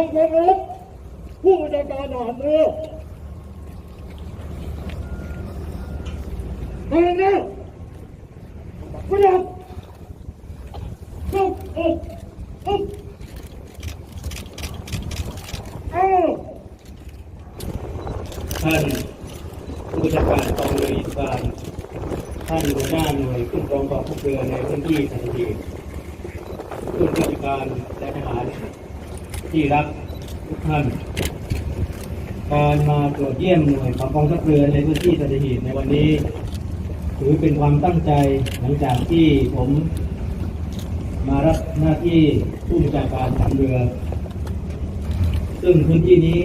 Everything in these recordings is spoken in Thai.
ผู้มือไปเลยขยับลุกเอ๊ะเอ๊ะเอ้าท่านผู้บัญชาการกองเรืออิสรานท่านหัวหน้าหน่วยขึ้นกองกองทัพเรือในพื้นที่สัตหีผู้ราชการและทหาร ที่รักทุกท่านการมาตรวจเยี่ยมหน่วยของกองทัพเรือในพื้นที่สัตหีบในวันนี้ ถือเป็นความตั้งใจหลังจากที่ผมมารับหน้าที่ผู้บัญชาการทางเรือ ซึ่งพื้นที่นี้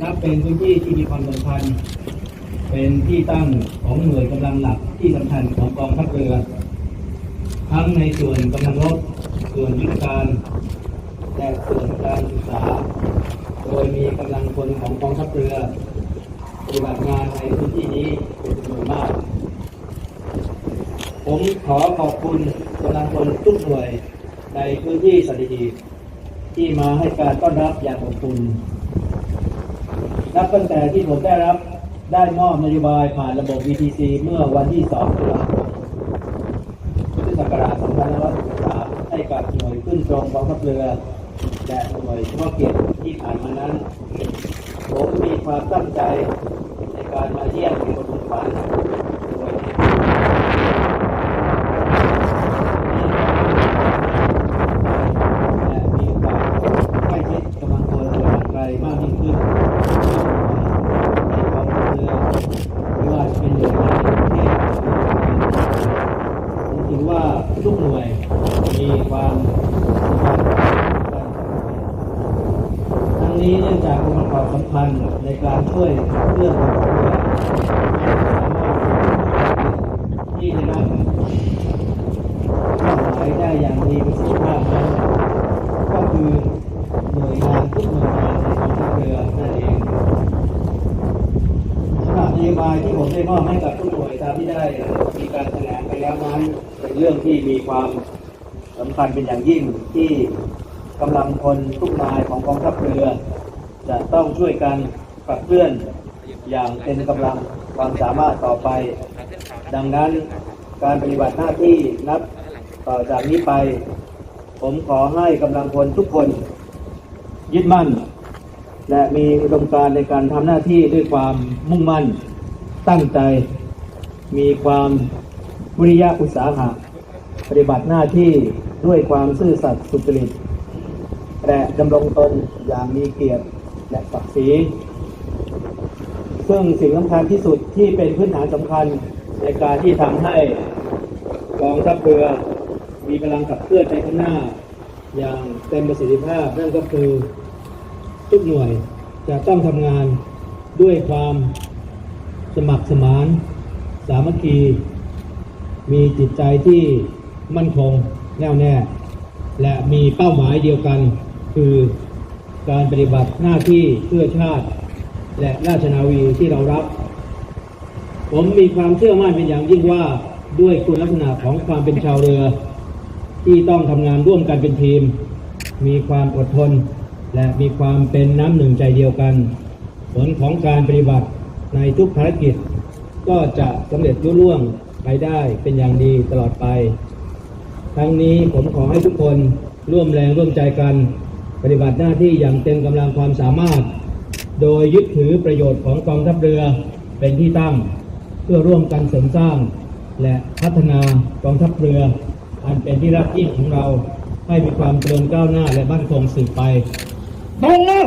นับเป็นพื้นที่ที่มีความสำคัญ เป็นที่ตั้งของหน่วยกำลังหลักที่สำคัญของกองทัพเรือ ทั้งในส่วนกำลังรบส่วนยุทธการ และส่วนการศึกษา โดยมีกำลังพลของกองทัพเรือปฏิบัติงานในพื้นที่นี้เป็นจำนวนมาก ผมขอขอบคุณกำลังพลทุกหน่วยในพื้นที่สัตหีบที่มาให้การต้อนรับอย่างอบอุ่นนับตั้งแต่ที่ผมได้รับได้มอบนโยบายผ่านระบบ VTC เมื่อวันที่ 2 ตุลาคมพุทธศักราช2563ให้กับหน่วยขึ้นตรงกองทัพเรือ และหน่วยเฉพาะกิที่ผ่านมานั้น ผมมีความตั้งใจในการมาเยี่ยมคนทุกฝันโดยและมีความใกล้ชิดกำลังพลเรือทางไกลมากยิ่งขึ้น ในกองทัพเรือไม่ว่าจะเป็นหน่วยงานในประเทศผมถือว่าทุกหน่วยมีความสำคัญทั้งนี้เนื่องจากองค์ประกอบ สำคัญในการช่วยเคลื่อนกองทัพเรือที่ได้รับมอบหมายได้อย่างมีประสิทธิภาพนั้นก็คือหน่วยงานทุกหน่วยงานในกองทัพเรือนั่นเองสำหรับนโยบายที่ผมได้มอบให้กับทุกหน่วยตามที่ได้มีการแถลงไปแล้วนั้นเป็นเรื่องที่มีความสำคัญเป็นอย่างยิ่งที่กำลังพลทุกนายของกองทัพเรือ จะต้องช่วยกันขับเคลื่อนอย่างเต็มกำลังความสามารถต่อไป ดังนั้นการปฏิบัติหน้าที่นับต่อจากนี้ไป ผมขอให้กำลังพลทุกคน ยึดมั่น และมีอุดมการณ์ในการทำหน้าที่ด้วยความมุ่งมั่น ตั้งใจ มีความวิริยะอุตสาหะปฏิบัติหน้าที่ด้วยความซื่อสัตย์สุจริตและดำรงตนอย่างมีเกียรติ และศักดิ์ศรีซึ่งสิ่งสำคัญที่สุดที่เป็นพื้นฐานสำคัญในการที่ทำให้กองทัพเรือมีพลังขับเคลื่อนไปข้างหน้า อย่างเต็มประสิทธิภาพ นั่นก็คือทุกหน่วยจะต้องทำงานด้วยความสมัครสมาน สามัคคี มีจิตใจที่มั่นคงแน่วแน่ และมีเป้าหมายเดียวกันคือ การปฏิบัติหน้าที่เพื่อชาติ และราชนาวีที่เรารับ ผมมีความเชื่อมั่นเป็นอย่างยิ่งว่าด้วยคุณลักษณะของความเป็นชาวเรือ ที่ต้องทำงานร่วมกันเป็นทีม มีความอดทน และมีความเป็นน้ำหนึ่งใจเดียวกัน ผลของการปฏิบัติในทุกภารกิจ ก็จะสำเร็จรุ่ร่วงไปได้เป็นอย่างดีตลอดไป ทั้งนี้ผมขอให้ทุกคนร่วมแรงร่วมใจกัน ปฏิบัติหน้าที่อย่างเต็มกำลังความสามารถ โดยยึดถือประโยชน์ของกองทัพเรือเป็นที่ตั้ง เพื่อร่วมกันเสริมสร้าง และพัฒนากองทัพเรือ อันเป็นที่รักยิ่งของเราให้มีความเจริญก้าวหน้าและมั่นคงสืบไปตรงแล้ว